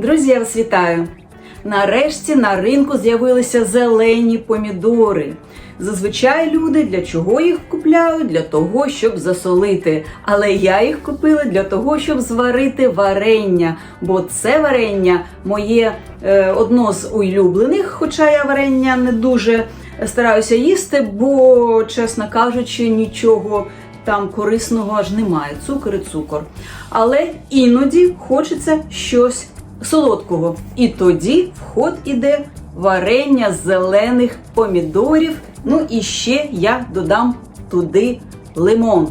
Друзі, я вас вітаю! Нарешті на ринку з'явилися зелені помідори. Зазвичай люди для чого їх купляють? Для того, щоб засолити. Але я їх купила для того, щоб зварити варення. Бо це варення моє е, одно з улюблених, хоча я варення не дуже стараюся їсти, бо, чесно кажучи, нічого там корисного аж немає. Цукор і цукор. Але іноді хочеться щось солодкого. І тоді в ход іде варення зелених помідорів. Ну і ще я додам туди лимон.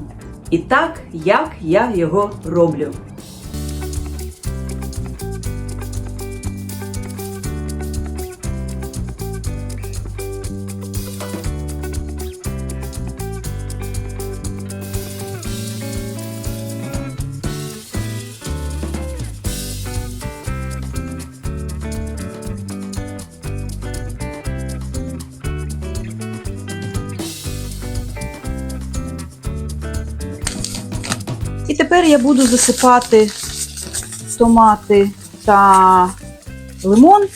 І так, як я його роблю. Тепер я буду засипати томати та лимон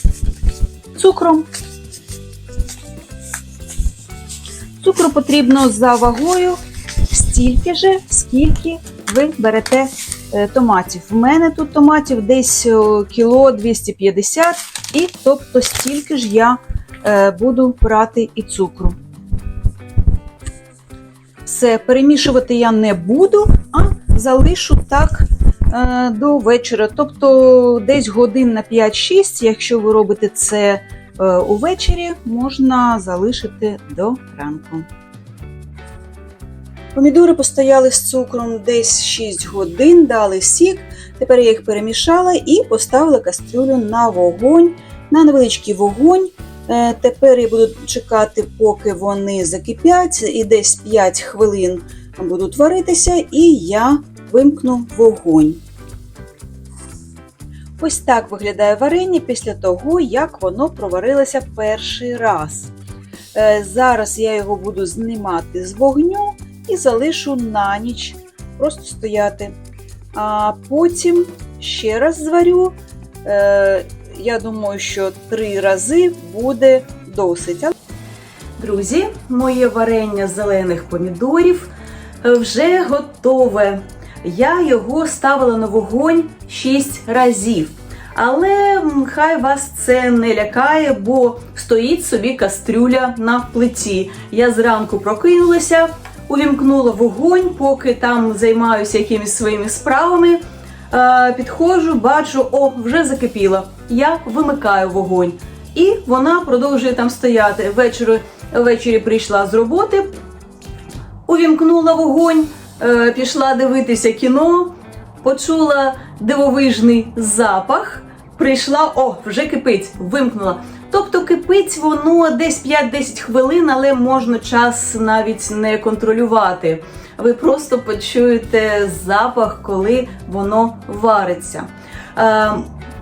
цукром. Цукру потрібно за вагою стільки же, скільки ви берете е, томатів. У мене тут томатів десь кіло 250 і тобто стільки ж я е, буду брати і цукру. Все, перемішувати я не буду, а залишу так е, до вечора. Тобто десь годин на 5-6, якщо ви робите це е, увечері, можна залишити до ранку. Помідори постояли з цукром десь 6 годин, дали сік. Тепер я їх перемішала і поставила кастрюлю на вогонь, на невеличкий вогонь. Е, Тепер я буду чекати, поки вони закипять, і десь 5 хвилин будуть варитися, і я вимкну вогонь. Ось так виглядає варення після того, як воно проварилося перший раз. Е, Зараз я його буду знімати з вогню і залишу на ніч просто стояти. А потім ще раз зварю. Е, Я думаю, що три рази буде досить. Друзі, моє варення зелених помідорів вже готове. Я його ставила на вогонь 6 разів. Але хай вас це не лякає, бо стоїть собі кастрюля на плиті. Я зранку прокинулася, увімкнула вогонь, поки там займаюся якимись своїми справами. Е, Підходжу, бачу, о, вже закипіло. Я вимикаю вогонь. І вона продовжує там стояти. Ввечері, ввечері прийшла з роботи, увімкнула вогонь, е, пішла дивитися кіно, почула дивовижний запах, прийшла, о, вже кипить, вимкнула. Тобто кипить воно десь 5-10 хвилин, але можна час навіть не контролювати. Ви просто почуєте запах, коли воно вариться.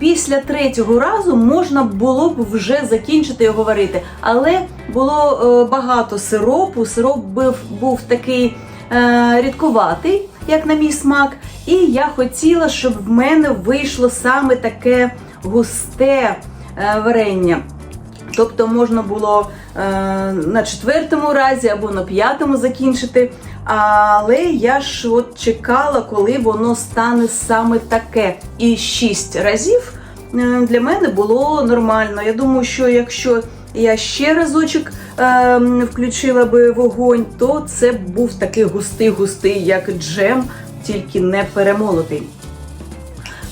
Після третього разу можна було б вже закінчити його варити, але було е, багато сиропу. Сироп був, був такий е, рідкуватий, як на мій смак. І я хотіла, щоб в мене вийшло саме таке густе е, варення. Тобто можна було е, на четвертому разі або на п'ятому закінчити. Але я ж от чекала, коли воно стане саме таке. І шість разів для мене було нормально. Я думаю, що якщо я ще разочок е, включила би вогонь, то це був такий густий-густий, як джем, тільки не перемолотий.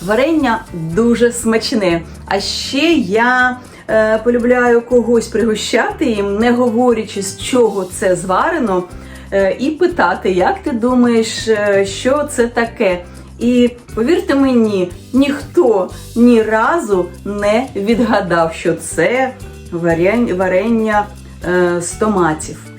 Варення дуже смачне. А ще я е, полюбляю когось пригощати їм, не говорячи, з чого це зварено, е, і питати, як ти думаєш, е, що це таке. І повірте мені, ніхто ні разу не відгадав, що це варення е, з томатів.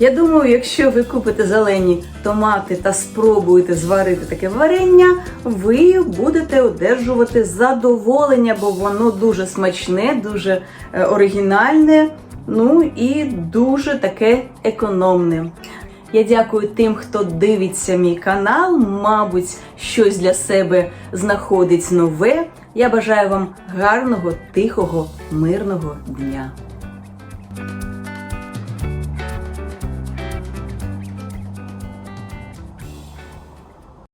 Я думаю, якщо ви купите зелені томати та спробуєте зварити таке варення, ви будете одержувати задоволення, бо воно дуже смачне, дуже е, оригінальне, ну і дуже таке економне. Я дякую тим, хто дивиться мій канал, мабуть, щось для себе знаходить нове. Я бажаю вам гарного, тихого, мирного дня.